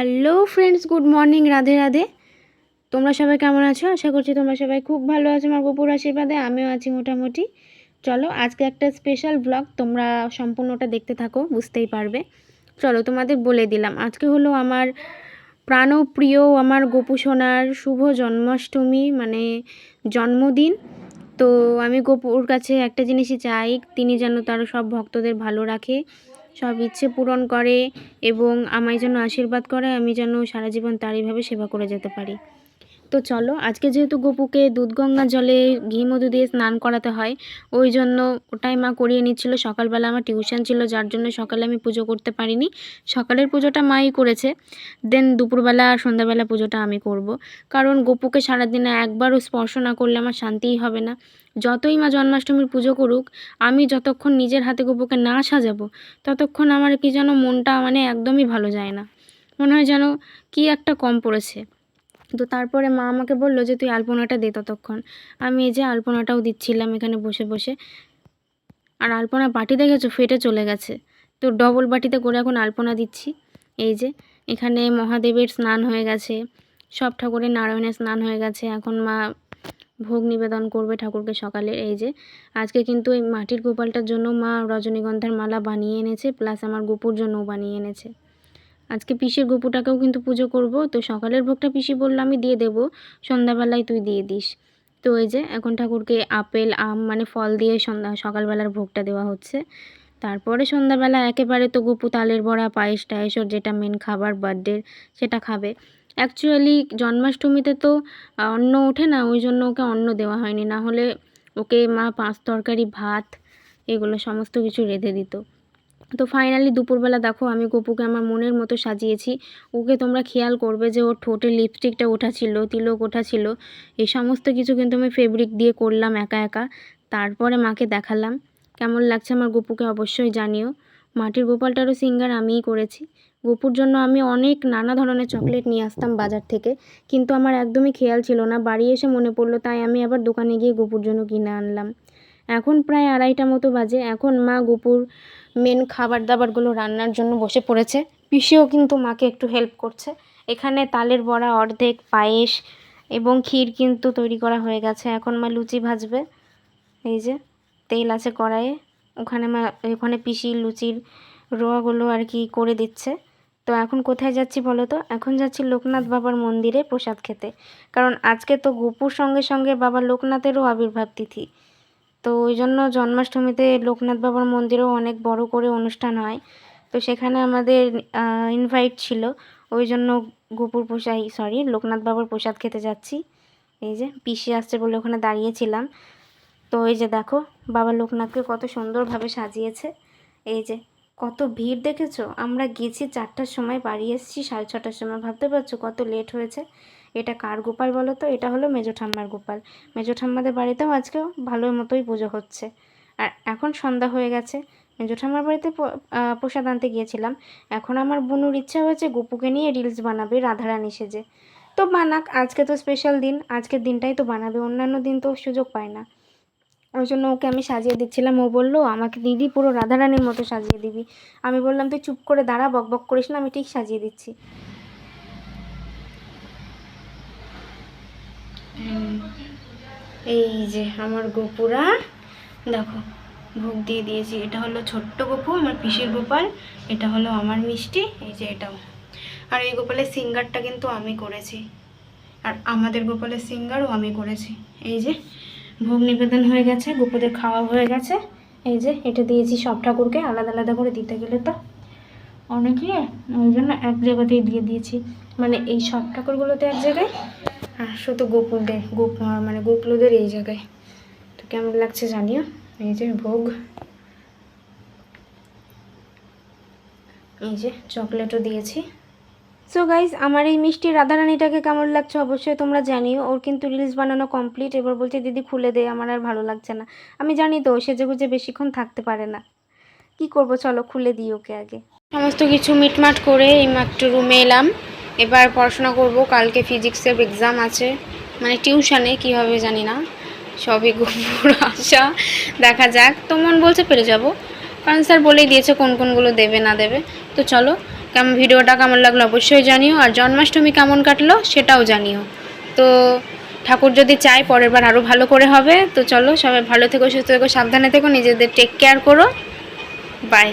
Hello friends good morning Radhe Radhe তোমরা সবাই কেমন আছো? আশা করছি তোমরা সবাই খুব ভালো আছো আমার গোপুর আশীর্বাদে। আমিও আছি মোটামুটি। চলো, আজকে একটা স্পেশাল ব্লগ তোমরা সম্পূর্ণটা দেখতে থাকো, বুঝতেই পারবে। চলো, তোমাদের বলে দিলাম। আজকে হলো আমার প্রাণপ্রিয়, আমার গোপু সোনার শুভ জন্মাষ্টমী মানে জন্মদিন। তো আমি গোপুর কাছে একটা জিনিসই চাই, তিনি যেন তার সব ভক্তদের ভালো রাখে। সব ইচ্ছে পূরণ করে এবং আমায় যেন আশীর্বাদ করে, আমি যেন সারা জীবন তার এইভাবে সেবা করে যেতে পারি। তো চলো, আজকে যেহেতু গপুকে দুধগঙ্গা জলে ঘি, মধু দিয়ে স্নান করাতে হয়, ওই জন্য ওটাই মা করিয়ে নিচ্ছিল। সকালবেলা আমার টিউশন ছিল, যার জন্য সকালে আমি পুজো করতে পারিনি। সকালের পুজোটা মাই করেছে। দেন দুপুরবেলা আর সন্ধ্যাবেলা পুজোটা আমি করব। কারণ গপুকে সারাদিনে একবারও স্পর্শ না করলে আমার শান্তিই হবে না। যতই মা জন্মাষ্টমীর পুজো করুক, আমি যতক্ষণ নিজের হাতে গপুকে না সাজাবো, ততক্ষণ আমার কি যেন মনটা মানে একদমই ভালো যায় না। মনে হয় যেন কি একটা কম পড়েছে। তো তারপরে মা আমাকে বলল যে, তুই আলপনাটা দে ততক্ষণ। আমি এই যে আলপনাটাও দিচ্ছিলাম এখানে বসে বসে। আর আলপনা বাটি দেখেছ? ফেটে চলে গেছে। তো ডবল বাটিতে করে এখন আলপনা দিচ্ছি। এই যে, এখানে মহাদেবের স্নান হয়ে গেছে। সব ঠাকুরের নারায়ণের স্নান হয়ে গেছে। এখন মা ভোগ নিবেদন করবে ঠাকুরকে সকালে। এই যে, আজকে কিন্তু এই মাটির গোপালটার জন্য মা রজনীগন্ধার মালা বানিয়ে এনেছে প্লাস আমার গোপুর জন্যও বানিয়ে এনেছে। আজকে পিসির গোপুটাকেও কিন্তু পুজো করব। তো সকালের ভোগটা পিসি বলল, আমি দিয়ে দেবো। সন্ধ্যাবেলায় তুই দিয়ে দিস। তো এই যে, এখন ঠাকুরকে আপেল, আম মানে ফল দিয়ে সন্ধ্যা, সকালবেলার ভোগটা দেওয়া হচ্ছে। তারপরে সন্ধ্যাবেলা একেবারে তো গপু তালের বড়া, পায়েস, টায়েস, ওর যেটা মেন খাবার বার্থডের সেটা খাবে। অ্যাকচুয়ালি জন্মাষ্টমীতে তো অন্ন ওঠে না, ওই জন্য ওকে অন্ন দেওয়া হয়নি। না হলে ওকে মা পাঁচ তরকারি, ভাত, এগুলো সমস্ত কিছু রেঁধে দিত। তো ফাইনালি দুপুরবেলা দেখো আমি গপুকে আমার মনের মতো সাজিয়েছি। ওকে তোমরা খেয়াল করবে যে ওর ঠোঁটে লিপস্টিকটা ওঠা ছিল তিলক ওঠা ছিল এই সমস্ত কিছু কিন্তু আমি ফেব্রিক দিয়ে করলাম একা একা। তারপরে মাকে দেখালাম। কেমন লাগছে আমার গপুকে অবশ্যই জানিও। মাটির গোপালটারও সিঙ্গার আমিই করেছি। গপুর জন্য আমি অনেক নানা ধরনের চকলেট নিয়ে আসতাম বাজার থেকে। কিন্তু আমার একদমই খেয়াল ছিল না। বাড়ি এসে মনে পড়ল, তাই আমি আবার দোকানে গিয়ে গপুর জন্য কিনে আনলাম। এখন প্রায় আড়াইটা মতো বাজে। এখন মা গপুর মেন খাবার দাবারগুলো রান্নার জন্য বসে পড়েছে। পিসিও কিন্তু মাকে একটু হেল্প করছে। এখানে তালের বড়া অর্ধেক, পায়েস এবং ক্ষীর কিন্তু তৈরি করা হয়ে গেছে। এখন মা লুচি ভাজবে। এই যে, তেল আছে কড়াইয়ে। ওখানে মা ওখানে পিসি লুচির রোয়াগুলো আর কি করে দিচ্ছে। তো এখন কোথায় যাচ্ছি বলো তো? এখন যাচ্ছি লোকনাথ বাবার মন্দিরে প্রসাদ খেতে। কারণ আজকে তো গোপুর সঙ্গে সঙ্গে বাবা লোকনাথেরও আবির্ভাব তিথি। তো ওই জন্য জন্মাষ্টমীতে লোকনাথ বাবার মন্দিরেও অনেক বড় করে অনুষ্ঠান হয়। তো সেখানে আমাদের ইনভাইট ছিল। ওই জন্য গোপুর প্রসাদ সরি লোকনাথ বাবার প্রসাদ খেতে যাচ্ছি। এই যে, পিসি আসছে বলে ওখানে দাঁড়িয়েছিলাম। তো এই যে দেখো, বাবা লোকনাথকে কত সুন্দরভাবে সাজিয়েছে। এই যে, কত ভিড় দেখেছ? আমরা গেছি চারটার সময়, বাড়ি এসেছি, সাড়ে ছটার সময়। ভাবতে পারছ কত লেট হয়েছে? এটা কার গোপাল বলো তো? এটা হলো মেজো ঠাম্মার গোপাল। মেজো ঠাম্মাদের বাড়িতেও আজকেও ভালোর মতোই পুজো হচ্ছে। আর এখন সন্ধ্যা হয়ে গেছে। মেজো ঠাম্মার বাড়িতে প্রসাদ আনতে গিয়েছিলাম। এখন আমার বোনুর ইচ্ছা হয়েছে গোপুকে নিয়ে রিলস বানাবে, রাধারানী সেজে। তো বানাক, আজকে তো স্পেশাল দিন। আজকের দিনটাই তো বানাবে, অন্যান্য দিন তো সুযোগ পায় না। ওই জন্য ওকে আমি সাজিয়ে দিচ্ছিলাম। ও বলল, আমাকে দিদি পুরো রাধারানীর মতো সাজিয়ে দিবি। আমি বললাম, তুই চুপ করে দাঁড়া, বক বক করিস না, আমি ঠিক সাজিয়ে দিচ্ছি। এই যে আমার গোপুরা, দেখো, ভোগ দিয়ে দিয়েছি। এটা হলো ছোট্ট গোপু, আমার পিসির গোপাল, এটা হলো আমার মিষ্টি, এই যে এটাও। আর এই গোপালের সিঙ্গারটা কিন্তু আমি করেছি। আর আমাদের গোপালের সিঙ্গারও আমি করেছি। এই যে, ভোগ নিবেদন হয়ে গেছে, গোপুদের খাওয়া হয়ে গেছে। এই যে, এটা দিয়েছি সব ঠাকুরকে, আলাদা আলাদা করে দিতে গেলে তো। অনেকে ওই জন্য এক জায়গাতেই দিয়ে দিয়েছি। মানে এই সব ঠাকুরগুলোতে এক জায়গায় শুধু গোপুলদের গোপ মানে গোপলুদের এই জায়গায়। তো কেমন লাগছে জানিও? এই যে ভোগ। এই যে চকলেটও দিয়েছি। সো গাইজ আমার এই মিষ্টি রাধারানীটাকে কেমন লাগছে অবশ্যই তোমরা জানিও। ওর কিন্তু রিলস বানানো কমপ্লিট এবার বলছে দিদি খুলে দে আমার আর ভালো লাগছে না। আমি জানি তো সেজে গুজে বেশিক্ষণ থাকতে পারে না। কি করব চলো খুলে দিই ওকে আগে। সমস্ত কিছু মিটমাট করে এই মাত্র রুমে এলাম। এবার পড়াশোনা করব, কালকে ফিজিক্সের এক্সাম আছে। মানে টিউশনে কী হবে জানি না। সবই গোপুর আশা। দেখা যাক, তো মন বলছে পেরে যাব। কারণ স্যার বলেই দিয়েছে কোন কোনগুলো দেবে, না দেবে। তো চলো, কেমন ভিডিওটা কেমন লাগল অবশ্যই জানিও। আর জন্মাষ্টমী কেমন কাটলো সেটাও জানিও। তো ঠাকুর যদি চাই পরের বার আরও ভালো করে হবে। তো চলো, সবাই ভালো থেকো, সুস্থ থেকো, সাবধানে থেকো, নিজেদের টেক কেয়ার করো। বাই